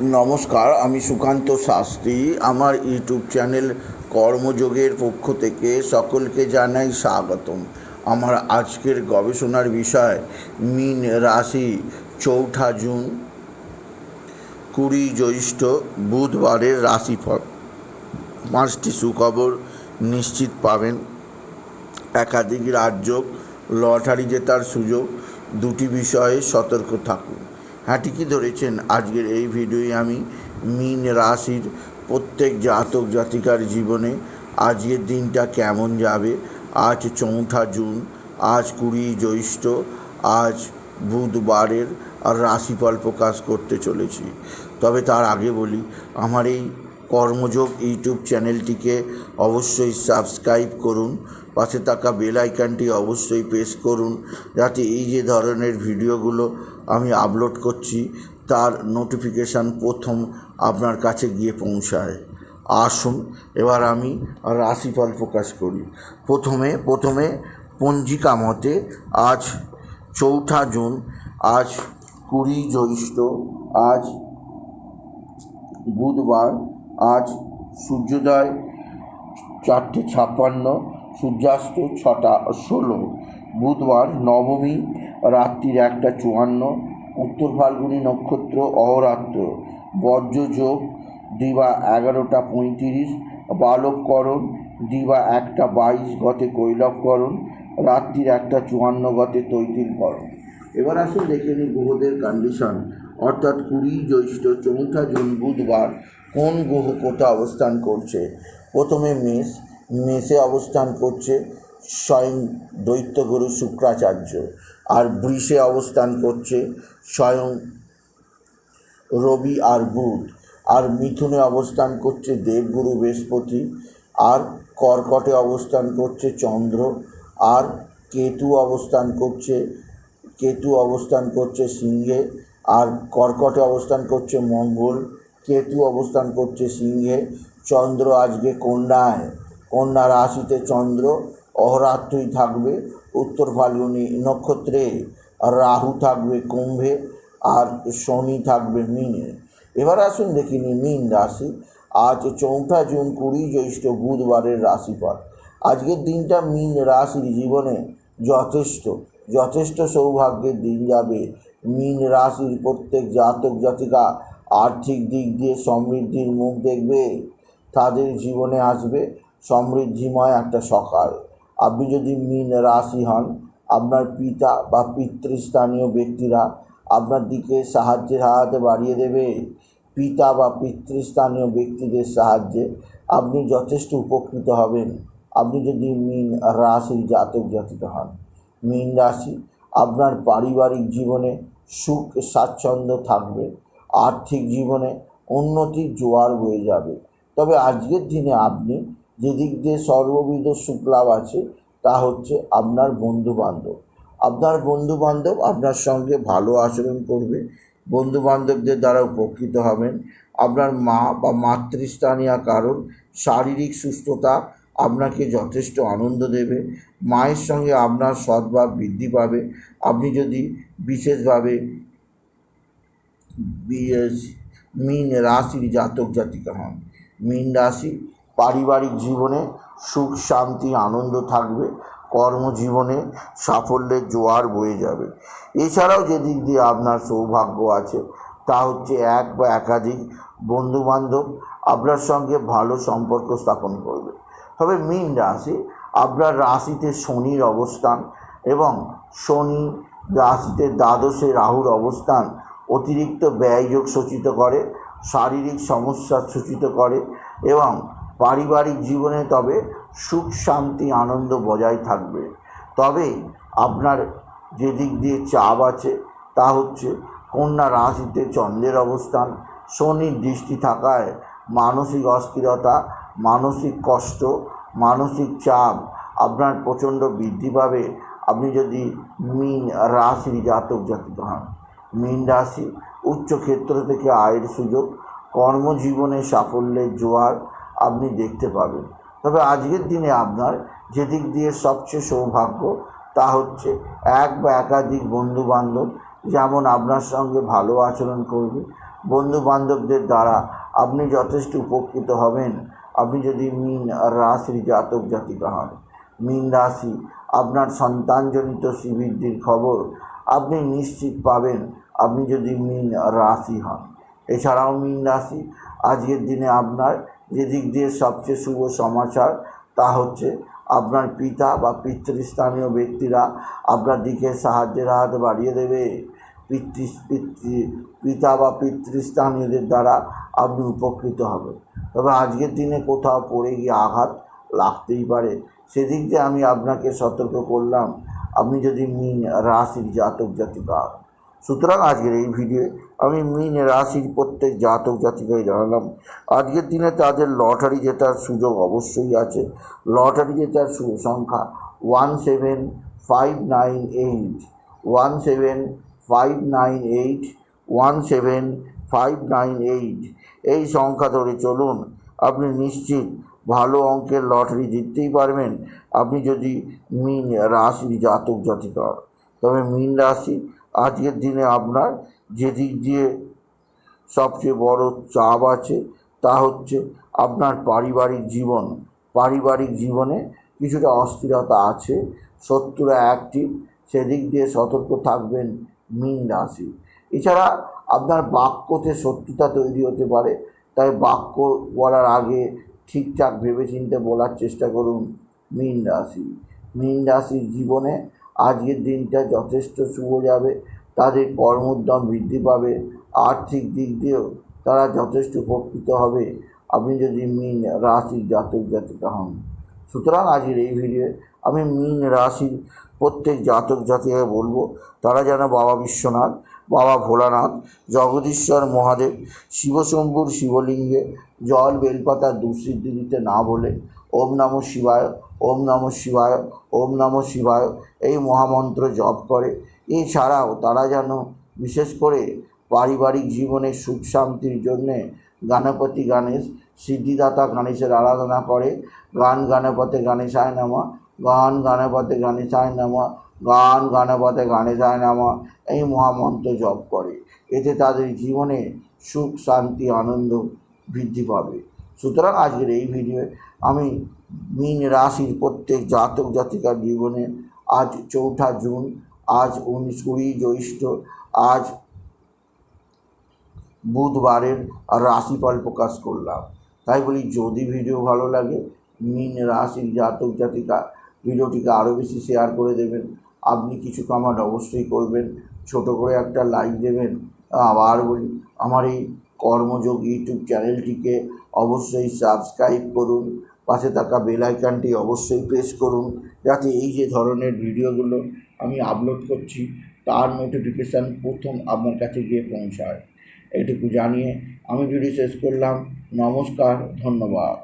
নমস্কার, আমি সুকান্ত শাস্ত্রী। আমার ইউটিউব চ্যানেল কর্মযোগের পক্ষ থেকে সকলকে জানাই স্বাগতম। আমার আজকের গবেষণার বিষয়, মিন রাশি, চৌঠা জুন, কুড়ি জ্যৈষ্ঠ, বুধবারের রাশিফল। পাঁচটি সুখবর নিশ্চিত পাবেন। একাধিক রাজ্য লটারি জেতার সুযোগ, দুটি বিষয়ে সতর্ক থাকুন। হ্যাঁ ঠিকই ধরেছেন। আজকের এই ভিডিওয়ে আমি মিন রাশির প্রত্যেক জাতক জাতিকার জীবনে আজকের দিনটা কেমন যাবে? আজ চৌঠা জুন, আজ কুড়ি জ্যৈষ্ঠ, আজ বুধবারের আর রাশিফল প্রকাশ করতে চলেছি। তবে তার আগে বলি, আমার এই কর্মযোগ ইউটিউব চ্যানেলটিকে অবশ্যই সাবস্ক্রাইব করুন। পাশে থাকা বেল আইকনটি অবশ্যই প্রেস করুন যাতে এই যে ধরনের ভিডিওগুলো আমি আপলোড করছি, তার নোটিফিকেশান প্রথম আপনার কাছে গিয়ে পৌঁছায়। আসুন, এবার আমি রাশিফল প্রকাশ করি। প্রথমে প্রথমে পঞ্জিকা মতে আজ চৌঠা জুন, আজ কুড়ি জ্যৈষ্ঠ, আজ বুধবার আজ সূর্যোদয় চারটে ছাপ্পান্ন, সূর্যাস্ত ছটা ষোলো, বুধবার নবমী, রাত্রির একটা চুয়ান্ন, উত্তর ফাল্গুনি নক্ষত্র, অহরাত্র বজ্রযোগ দিবা এগারোটা পঁয়ত্রিশ বালককরণ দিবা একটা বাইশ গতে কৈলবকরণ, রাত্রির একটা চুয়ান্ন গতে তৈতিলকরণ। এবার আসুন দেখে নিই গ্রহদের কন্ডিশন অর্থাৎ কুড়ি জ্যৈষ্ঠ চৌঠা জুন বুধবার কোন গ্রহ কোথা অবস্থান করছে? প্রথমে মেষ, মেষে অবস্থান করছে স্বয়ং দৈত্যগুরু শুক্রাচার্য, আর বৃষে অবস্থান করছে স্বয়ং রবি আর বুধ, আর মিথুনে অবস্থান করছে দেবগুরু বৃহস্পতি, আর কর্কটে অবস্থান করছে চন্দ্র, আর কেতু অবস্থান করছে, কেতু অবস্থান করছে সিংহে, আর কর্কটে অবস্থান করছে মঙ্গল কেতু অবস্থান করছে সিংহে। চন্দ্র আজকে কন্যায়। কন্যা রাশিতে চন্দ্র, অহরাত্রই থাকবে। উত্তর ফাল্গুনি নক্ষত্রে রাহু থাকবে কুম্ভে আর শনি থাকবে মিনে। এবার আসুন দেখিনি মিন রাশি। আজ চৌঠা জুন কুড়ি জ্যৈষ্ঠ বুধবারের রাশিফল। আজকের দিনটা মিন রাশির জীবনে যথেষ্ট। যথেষ্ট সৌভাগ্যের দিন যাবে। মিন রাশির প্রত্যেক জাতক জাতিকা আর্থিক দিক দিয়ে সমৃদ্ধির মুখ দেখবে, তাদের জীবনে আসবে সমৃদ্ধিময় একটা সকাল। আপনি যদি মিন রাশি হন, আপনার পিতা বা পিতৃস্থানীয় ব্যক্তিরা আপনার দিকে সাহায্যের হাতে বাড়িয়ে দেবে। পিতা বা পিতৃস্থানীয় ব্যক্তিদের সাহায্যে আপনি যথেষ্ট উপকৃত হবেন। আপনি যদি মিন রাশির জাতক জাতিকা হন, মীন রাশি আপনার পারিবারিক জীবনে সুখ স্বাচ্ছন্দ্য থাকবে। আর্থিক জীবনে উন্নতির জোয়ার বয়ে যাবে। তবে আজকের দিনে আপনি যেদিক দিয়ে সর্ববিধ সুখ লাভ আছে, তা হচ্ছে আপনার বন্ধু বান্ধব আপনার বন্ধু বান্ধব আপনার সঙ্গে ভালো আচরণ করবে বন্ধু বান্ধবদের দ্বারা উপকৃত হবেন। আপনার মা বা মাতৃস্থানীয় কারণ শারীরিক সুস্থতা আপনাকে যথেষ্ট আনন্দ দেবে। মায়ের সঙ্গে আপনার সদ্ভাব বৃদ্ধি পাবে। আপনি যদি বিশেষভাবে মিন রাশির জাতক জাতিকা হন। মিন রাশি পারিবারিক জীবনে সুখ, শান্তি, আনন্দ থাকবে। কর্মজীবনে সাফল্যের জোয়ার বয়ে যাবে। এছাড়াও যে দিক দিয়ে আপনার সৌভাগ্য আছে, তা হচ্ছে এক বা একাধিক বন্ধুবান্ধব আপনার সঙ্গে ভালো সম্পর্ক স্থাপন করবে। তবে মীন রাশি আপনার রাশিতে শনির অবস্থান এবং শনি রাশিতে দ্বাদশে রাহুর অবস্থান অতিরিক্ত ব্যয়যোগ সূচিত করে, শারীরিক সমস্যা সূচিত করে এবং পারিবারিক জীবনে তবে সুখ, শান্তি, আনন্দ বজায় থাকবে। তবে আপনার যে দিক দিয়ে চাপ আছে তা হচ্ছে কন্যা রাশিতে চন্দ্রের অবস্থান, শনির দৃষ্টি থাকায় মানসিক অস্থিরতা, মানসিক কষ্ট, মানসিক চাপ আপনার প্রচণ্ড বৃদ্ধি পাবে। আপনি যদি মিন রাশির জাতক, জাতিক হন। মিন রাশি উচ্চক্ষেত্র থেকে আয়ের সুযোগ, কর্মজীবনে সাফল্যের জোয়ার আপনি দেখতে পাবেন। তবে আজকের দিনে আপনার যেদিক দিয়ে সবচেয়ে সৌভাগ্য তা হচ্ছে এক বা একাধিক বন্ধু বান্ধব যেমন আপনার সঙ্গে ভালো আচরণ করবে বন্ধু বান্ধবদের দ্বারা আপনি যথেষ্ট উপকৃত হবেন। আপনি যদি মিন রাশির জাতক জাতিকা হন মিন রাশি আপনার সন্তানজনিত শ্রীবৃদ্ধির খবর আপনি নিশ্চিত পাবেন আপনি যদি মিন রাশি হন। এছাড়াও মিন রাশি, আজকের দিনে আপনার যে দিক দিয়ে সবচেয়ে শুভ সমাচার তা হচ্ছে আপনার পিতা বা পিতৃস্থানীয় ব্যক্তিরা আপনার দিকে সাহায্যের হাত বাড়িয়ে দেবে। পিতৃ পিতৃ, পিতা বা পিতৃস্থানীয়দের দ্বারা আপনি উপকৃত হবেন। তবে আজকের দিনে কোথাও পড়ে গিয়ে আঘাত লাগতেই পারে। সেদিক দিয়ে আমি আপনাকে সতর্ক করলাম। আপনি যদি মিন রাশির জাতক জাতিকা। সুতরাং আজকের এই ভিডিওয়ে আমি মিন রাশির প্রত্যেক জাতক জাতিকাই জানালাম। আজকের দিনে তাদের লটারি জেতার সুযোগ অবশ্যই আছে। লটারি জেতার সংখ্যা one seven five nine eight one seven five nine eight one seven five nine eight এই সংখ্যা ধরে চলুন। আপনি নিশ্চিত ভালো অঙ্কের লটারি জিততেই পারবেন আপনি যদি মিন রাশির জাতক জাতিকা। তবে মিন রাশি আজকের দিনে আপনার যে দিক দিয়ে সবচেয়ে বড় চাপ আছে, তা হচ্ছে আপনার পারিবারিক জীবন পারিবারিক জীবনে কিছুটা অস্থিরতা আছে, শত্রুরা অ্যাক্টিভ সেদিক দিয়ে সতর্ক থাকবেন মীন রাশি এছাড়া আপনার বাক্যতে শত্রুতা তৈরি হতে পারে, তাই বাক্য বলার আগে ঠিকঠাক ভেবেচিন্তে বলার চেষ্টা করুন মীন রাশি। মীন রাশির জীবনে আজকের দিনটা যথেষ্ট শুভ যাবে, তাদের কর্মোদ্যম বৃদ্ধি পাবে, আর্থিক দিক দিয়েও তারা যথেষ্ট উপকৃত হবে। আপনি যদি মীন রাশির জাতক জাতিকা হন। সুতরাং আজকের এই ভিডিওয়ে আমি মিন রাশির প্রত্যেক জাতক জাতিকে বলব, তারা যেন বাবা বিশ্বনাথ, বাবা ভোলানাথ, জগদীশ্বর মহাদেব শিবশম্ভুর শিবলিঙ্গে, জল বেলপাতা দুঃসিদ্ধি দিতে না বলে, ওম নম শিবায়, ওম নম শিবায়, ওম নম শিবায়, এই মহামন্ত্র জপ করে। এছাড়াও তারা যেন বিশেষ করে পারিবারিক জীবনে সুখ শান্তির জন্যে গণপতি গণেশ, সিদ্ধিদাতা গণেশের আরাধনা করে। গান গণপতে গণেশায় নামা। গান গণপতে গণেশায় নামা। গান গণপতে গণেশায় নামা। এই মহামন্ত্র জপ করে। এতে তাদের জীবনে সুখ, শান্তি, আনন্দ বৃদ্ধি পাবে। সুতরাং আজকের এই ভিডিওয়ে আমি মিন রাশির প্রত্যেক জাতক জাতিকার জীবনে আজ চৌঠা জুন, আজ উনিশ কুড়ি জ্যৈষ্ঠ, আজ বুধবারের রাশিফল প্রকাশ করলাম। তাই বলি, যদি ভিডিও ভালো লাগে, মিন রাশির জাতক জাতিকা ভিডিওটিকে আরও বেশি শেয়ার করে দেবেন। আপনি কিছু কমান্ড অবশ্যই করবেন। ছোট করে একটা লাইক দেবেন। আবার বলি, আমার এই কর্মযোগ ইউটিউব চ্যানেলটিকে অবশ্যই সাবস্ক্রাইব করুন। পাশে থাকা বেল আইকনটি অবশ্যই প্রেস করুন। যাতে এই যে ধরনের ভিডিওগুলো আমি আপলোড করছি, তার নোটিফিকেশান প্রথম আপনার কাছে গিয়ে পৌঁছায়। এটুকু জানিয়ে আমি ভিডিও শেষ করলাম। নমস্কার ধন্যবাদ।